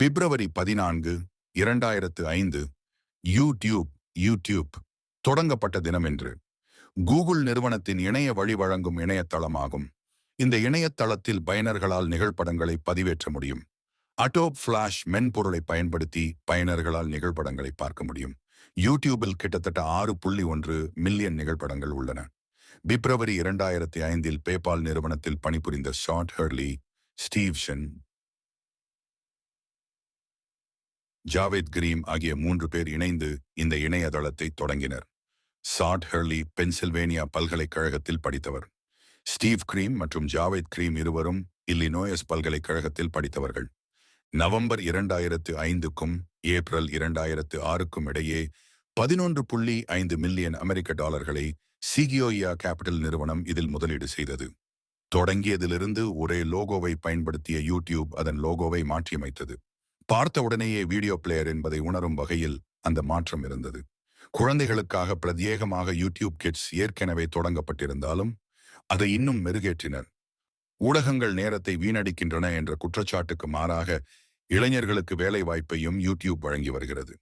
பிப்ரவரி பதினான்கு இரண்டாயிரத்து ஐந்து யூடியூப் யூடியூப் தொடங்கப்பட்ட தினமென்று. கூகுள் நிறுவனத்தின் இணைய வழி வழங்கும் இணையதளமாகும். இந்த இணையதளத்தில் பயனர்களால் நிகழ்படங்களை பதிவேற்ற முடியும். அடோப் ஃபிளாஷ் மென்பொருளை பயன்படுத்தி பயனர்களால் நிகழ்படங்களை பார்க்க முடியும். யூடியூபில் கிட்டத்தட்ட ஆறு புள்ளி ஒன்று மில்லியன் நிகழ்படங்கள் உள்ளன. பிப்ரவரி இரண்டாயிரத்தி ஐந்தில் பேபால் நிறுவனத்தில் பணிபுரிந்த Chad Hurley Steve Chen Jawed Karim ஆகிய மூன்று பேர் இணைந்து இந்த இணையதளத்தை தொடங்கினர். சாட் ஹெர்லி பென்சில்வேனியா பல்கலைக்கழகத்தில் படித்தவர். ஸ்டீவ் கிரீம் மற்றும் ஜாவேத் கிரீம் இருவரும் இல்லினோயஸ் பல்கலைக்கழகத்தில் படித்தவர்கள். நவம்பர் இரண்டாயிரத்து ஐந்துக்கும் ஏப்ரல் இரண்டாயிரத்து ஆறுக்கும் இடையே பதினொன்று புள்ளி ஐந்து மில்லியன் அமெரிக்க டாலர்களை சிகியோயா கேபிட்டல் நிறுவனம் இதில் முதலீடு செய்தது. தொடங்கியதிலிருந்து ஒரே லோகோவை பயன்படுத்திய யூடியூப் அதன் லோகோவை மாற்றியமைத்தது. பார்த்த உடனேயே வீடியோ பிளேயர் என்பதை உணரும் வகையில் அந்த மாற்றம் இருந்தது. குழந்தைகளுக்காக பிரத்யேகமாக யூடியூப் கிட்ஸ் ஏற்கனவே தொடங்கப்பட்டிருந்தாலும் அதை இன்னும் மெருகேற்றினர். ஊடகங்கள் நேரத்தை வீணடிக்கின்றன என்ற குற்றச்சாட்டுக்கு மாறாக இளைஞர்களுக்கு வேலை வாய்ப்பையும் யூடியூப் வழங்கி வருகிறது.